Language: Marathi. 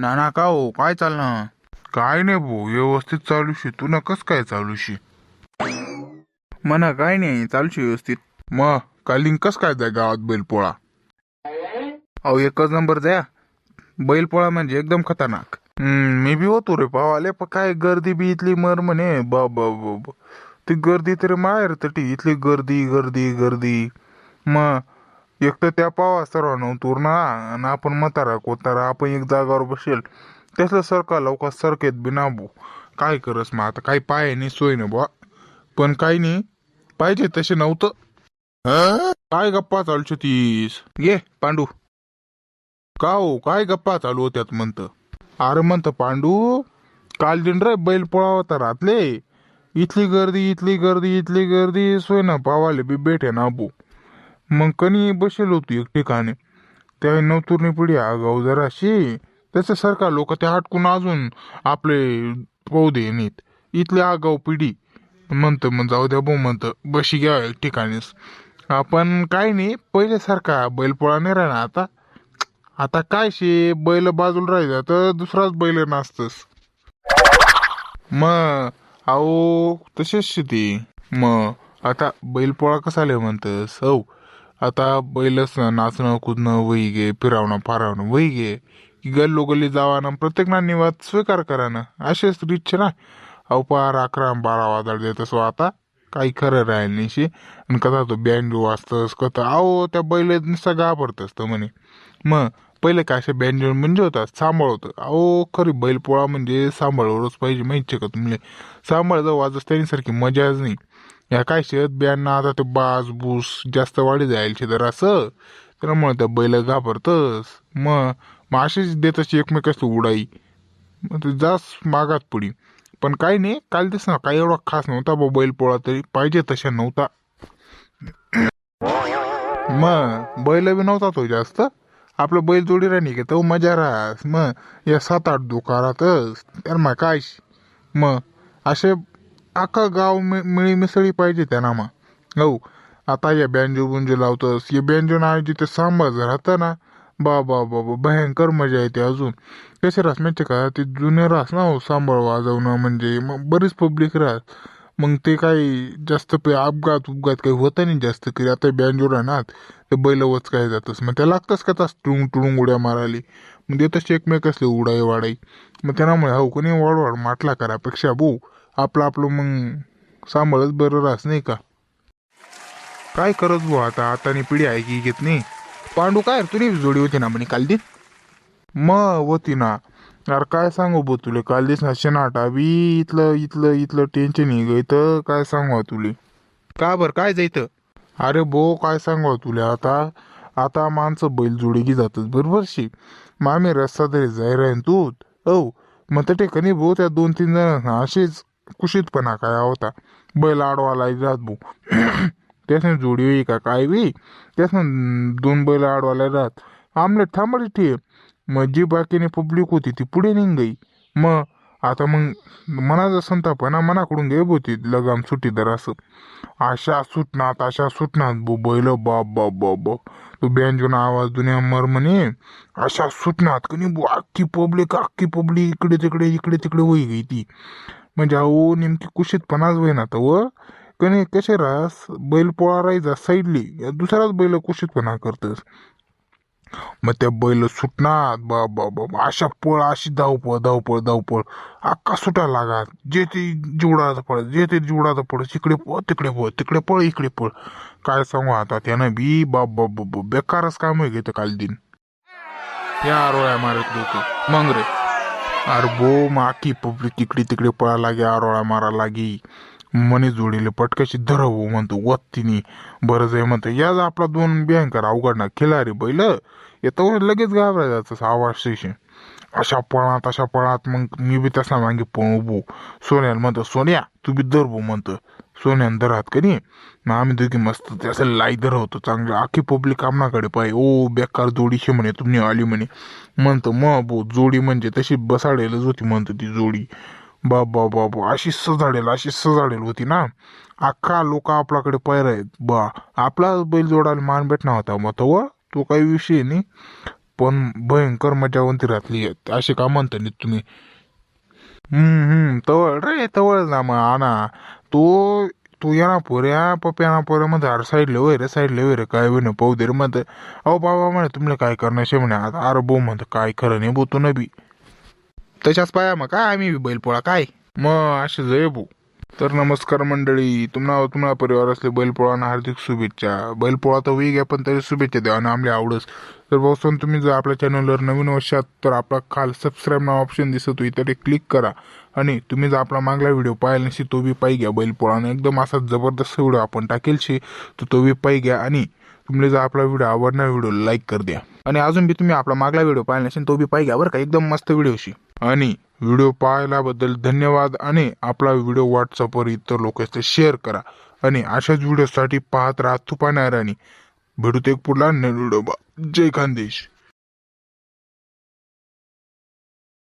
नाना का हो काय चाललं? काय नाही भाऊ व्यवस्थित चालूशी. तू ना कस काय चालूशी? म्हणा काय नाही चालूशी व्यवस्थित. मग कालिंग कस काय जाय गावात बैलपोळा? अहो एकच नंबर द्या. बैलपोळा म्हणजे एकदम खतरनाक. हम्म, मी बी होतो रे पावाले पण काय गर्दी बी इथली मर म्हणे. बा बा बा बा. ती गर्दी तरी माहेर तटी इथली गर्दी गर्दी गर्दी. मग एक तर त्या पावा सर्वांना उतरना आणि आपण म्हातारा कोतारा आपण एक जागावर बसेल. त्याचं सरका लवकर सरकेत बी नाबू काय करस मग आता? काही पाय नाही सोय ना बुवा. पण काही नाही. पाहिजे तसे नव्हतं. काय गप्पा चालू तीस? ये पांडू. का हो? काय गप्पा चालू होत्यात म्हणतं? अरे म्हणतं पांडू काल दिन रे बैल पोळा होता रातले. इथली गर्दी इथली गर्दी इथली गर्दी. सोय ना पावाले बी भेटे ना बू मग कनी बसेल होती एक ठिकाणी. त्या नवतुरणी पिढी आगाऊ जराशी. त्याच्यासारखा लोक त्या हटकून अजून आपले पौधे नेत. इथली आगाऊ पिढी म्हणतं मग जाऊ द्या भाऊ म्हणतं बशी घ्या एक ठिकाणीच. आपण काय नाही पहिल्यासारखा बैलपोळा नाही राहणार आता. आता काय शे बैल बाजूला राहिला तर दुसराच बैल नाचतस. मग अहो तसेच शेती मग आता बैलपोळा कसा आले म्हणतस? हो. आता बैलच नाचणं कुदणं वही गे फिरावणं फारावणं वही गे की गल्लो गल्ली जावानं प्रत्येकना निवाद स्वीकार करानं. असेच रिच ना. अहो पार अकरा बारा वाजळ देत असो आता. काही खरं राहील नाही आणि कथा तो बँजो वाजतस कथा. अहो त्या बैल नुसता घाबरतस तर म्हणे. मग पहिले काय असे बँजो म्हणजे होतात? सांभाळ होतं अहो खरी बैलपोळा म्हणजे सांभाळवरच पाहिजे माहिती का तुम्ही? सांभाळ जर वाजस सारखी मजाच नाही. या काय शेत बियांना आता ते बास बूस जास्त वाढी जाईल जर असं त्यामुळे त्या बैल घाबरतस. मग मग अशीच देत अशी एकमेकाची उडाई. मग ते जास मागात पडी पण काही नाही काल दिस ना काही एवढा खास नव्हता बा बैल पोळा तरी पाहिजे तशा नव्हता. मग बैल बी नव्हता तो जास्त. आपलं बैल जोडी राहिली की तो मजा राहस. मग या सात आठ दुकानातच तर मग काय? मग असे अख्खा गाव मि- मिळी मिसळी पाहिजे त्यांना मग. हो आता या बँजो बुंजो लावतस हे बँजो नाही जिथे सांभाळ राहतं ना बा बा बा बा भयंकर मजा येते अजून. कसे राहस माहिती का? ते जुने राहस ना हो सांभाळ वाजवणं म्हणजे मग बरीच पब्लिक राहत मग ते काही जास्त पे अपघात उपघात काही होतं नाही जास्त की आता बँजोडा ना ते बैल वचकाय जातस. मग त्या लागतच का तास टुळूंग टुळूंग उड्या मारायली? मग देतच एकमेक असले उडाई वाडाई. मग त्यामुळे हो कोणी वाढ वाढ माटला करापेक्षा भाऊ? आपलं आपलं मग सांभाळच बरं राहस नाही का? काय करत भाऊ आता? आतानी पिढी आहे की घेत नाही? पांडू काय रे, जोडी होती ना म्हणे काल दिन मग होती ना. यार काय सांगू बो तुले? काल दिस ना शनाटा बी इथलं इथलं इथलं टेन्शन तर काय सांगू तुले? का बर? काय जायचं अरे भो काय सांगू तुले? आता आता माणसं बैल जोडी की जातात. बरोबर शी? आम्ही रस्ता तरी जाय राहीन तू हो मग त्या ठिकाणी भाऊ त्या दोन तीन जण? असेच कुशीतपणा काय होता? बैल आडवाला जात भाऊ त्यासने जोडी होई का? काय बी त्यासनं दोन बैल आडवाला राहत आमलेट थांबली ठे. मग जी बाकीने पब्लिक होती ती पुढे निघ गई मग आता मग मनाचा संतापणा मनाकडून घे होती लगाम सुट्टीदार असं. अशा सुटणार अशा सुटणार बो बैल बाप बाप बाप बाप. तो बँजून आवाज दुनिया मर म्हणे अशा सुटणार कनी बो अख्खी पब्लिक अख्खी पब्लिक इकडे तिकडे इकडे तिकडे वही गई ती. म्हणजे अहो नेमकी कुशीतपणाच होईना तर व. कणी कसे राहस बैल पोळा राहायचा साईडली दुसराच बैल कुशीतपणा करतस. मग त्या बैल सुटणार बा बा बा अशा पळ अशी धावपळ धावपळ धावपळ. अक्का सुटायला लागात जे ते जिवडाचं पळ जे ते जिवडाचं पळ तिकडे पळ तिकडे पळ तिकडे पळ इकडे पळ. काय सांगू आता त्यानं बी बाप बाप बाप बाप बेकारच काम आहे घेतं काल दिन. या आरोळ्या मारत लोक मग रे. अरे बो माकी पब्लिक तिकडे तिकडे पळायला लागे आरोळा मारायला लागी मनी जोडीले पटकशी धरव म्हणतो वत्तीनी. बरं जाय म्हणतो याच आपला दोन भयंकर अवघड ना खिलारी बैल येतं लगेच घाबरायला जायचं आवाज स्टेशन अशा पळात अशा पळात मग मी बी तसा मागे पळू बो सोन्याला म्हणतो सोन्या तू बी धरबो म्हणतो. सोन्यान धरात कधी मग आम्ही दोघी मस्त त्याचं लाई धरवतो चांगलं. आखी पब्लिक आमनाकडे पाय ओ बेकार जोडीशी म्हणे तुम्ही आली म्हणे. म्हणतो मग बो जोडी म्हणजे तशी बसाडेलच होती म्हणतो ती जोडी. बा बा बा अशी सजाडेल अशी सजाडेल होती ना. अख्खा लोक आपल्याकडे पैर आहेत बा आपला बैल जोडायला मान भेटणार होता. मग तो व तो काही विषय नाही. पण भयंकर मजावंती राहतली. असे का म्हणता नाही तुम्ही? तवळ रे तवळ ना मग आणा तो तू या ना पोऱ्या पप्प्या ना पोऱ्या मध्ये अरे साईडले वय रे साईडले वय रे काय बी पाहू दे रे. म्हणते अहो बाबा म्हणे तुम्हाला काय करण्याचे म्हणे आता अरे बो म्हणतो काय खरं नाही बो तू नबी बी. तशाच पाया मग काय आम्ही बी बैलपोळा काय? मग असे जय भाऊ तर नमस्कार मंडळी तुम्हाला तुम्हाला परिवार असले बैलपोळांना हार्दिक शुभेच्छा. बैलपोळा तर वेग आहे पण तरी शुभेच्छा द्या आणि आमले आवडस. तर भाऊसन तुम्ही जर आपल्या चॅनलवर नवीन वर्षात तर आपला खाल सबस्क्राईब नाव ऑप्शन दिसत होई तर क्लिक करा. आणि तुम्ही जर आपला मागला व्हिडिओ पाहिला नसेल तो बी पायी घ्या बैलपोळानं एकदम असा जबरदस्त व्हिडिओ आपण टाकेल शे तर तो बी पायी घ्या आणि तुम्हाला जर आपला व्हिडिओ आवडणार व्हिडिओ लाईक कर द्या. आणि अजून बी तुम्ही आपला मागला व्हिडिओ पाहिला नसेल तो बी पायी घ्या बरं का एकदम मस्त व्हिडिओशी आणि व्हिडिओ पाहिल्याबद्दल धन्यवाद आणि आपला व्हिडिओ व्हॉट्सअपवर इतर लोकांचे शेअर करा. आणि अशाच व्हिडिओसाठी पाहत राहा तुपानारानी भेटू ते एक पुढला नवीन व्हिडिओ जय खानदेश